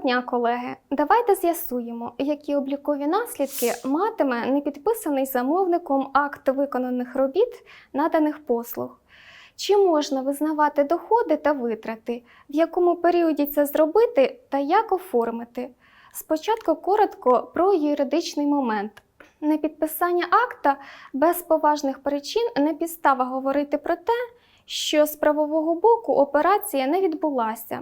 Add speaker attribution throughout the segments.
Speaker 1: дня, колеги! Давайте з'ясуємо, які облікові наслідки матиме непідписаний замовником акт виконаних робіт наданих послуг. Чи можна визнавати доходи та витрати, в якому періоді це зробити та як оформити? Спочатку коротко про юридичний момент. Непідписання акта без поважних причин не підстава говорити про те, що з правового боку операція не відбулася.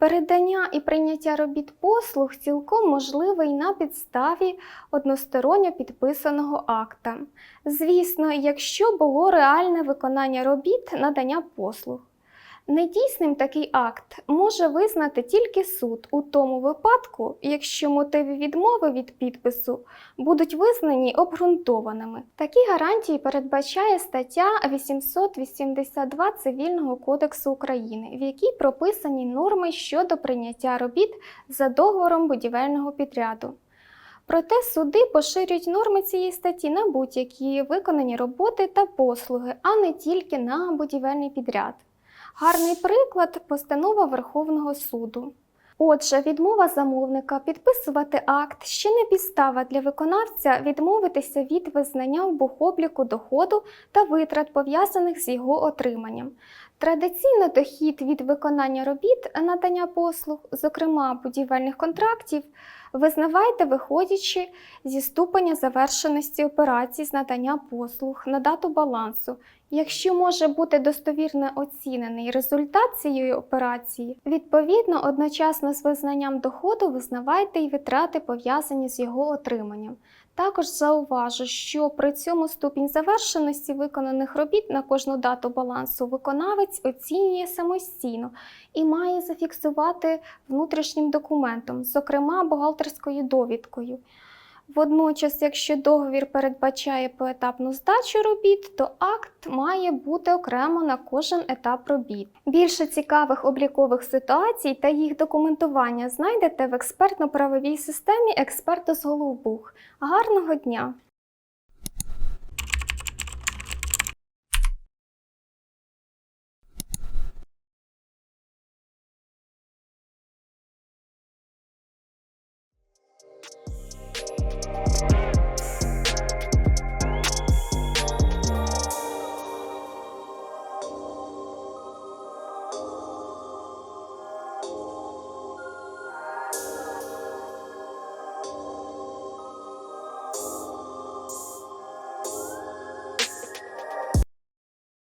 Speaker 1: Передання і прийняття робіт послуг цілком можливе й на підставі односторонньо підписаного акта. Звісно, якщо було реальне виконання робіт надання послуг. Недійсним такий акт може визнати тільки суд у тому випадку, якщо мотиви відмови від підпису будуть визнані обґрунтованими. Такі гарантії передбачає стаття 882 Цивільного кодексу України, в якій прописані норми щодо прийняття робіт за договором будівельного підряду. Проте суди поширюють норми цієї статті на будь-які виконані роботи та послуги, а не тільки на будівельний підряд. Гарний приклад постанова Верховного суду. Отже, відмова замовника підписувати акт ще не підстава для виконавця відмовитися від визнання в бухобліку доходу та витрат, пов'язаних з його отриманням. Традиційно дохід від виконання робіт надання послуг, зокрема будівельних контрактів, визнавайте, виходячи зі ступеня завершеності операцій з надання послуг на дату балансу. Якщо може бути достовірно оцінений результат цієї операції, відповідно одночасно з визнанням доходу визнавайте й витрати, пов'язані з його отриманням. Також зауважу, що при цьому ступінь завершеності виконаних робіт на кожну дату балансу виконавець оцінює самостійно і має зафіксувати внутрішнім документом, зокрема бухгалтерською довідкою. Водночас, якщо договір передбачає поетапну здачу робіт, то акт має бути окремо на кожен етап робіт. Більше цікавих облікових ситуацій та їх документування знайдете в експертно-правовій системі експерту з Головбух. Гарного дня!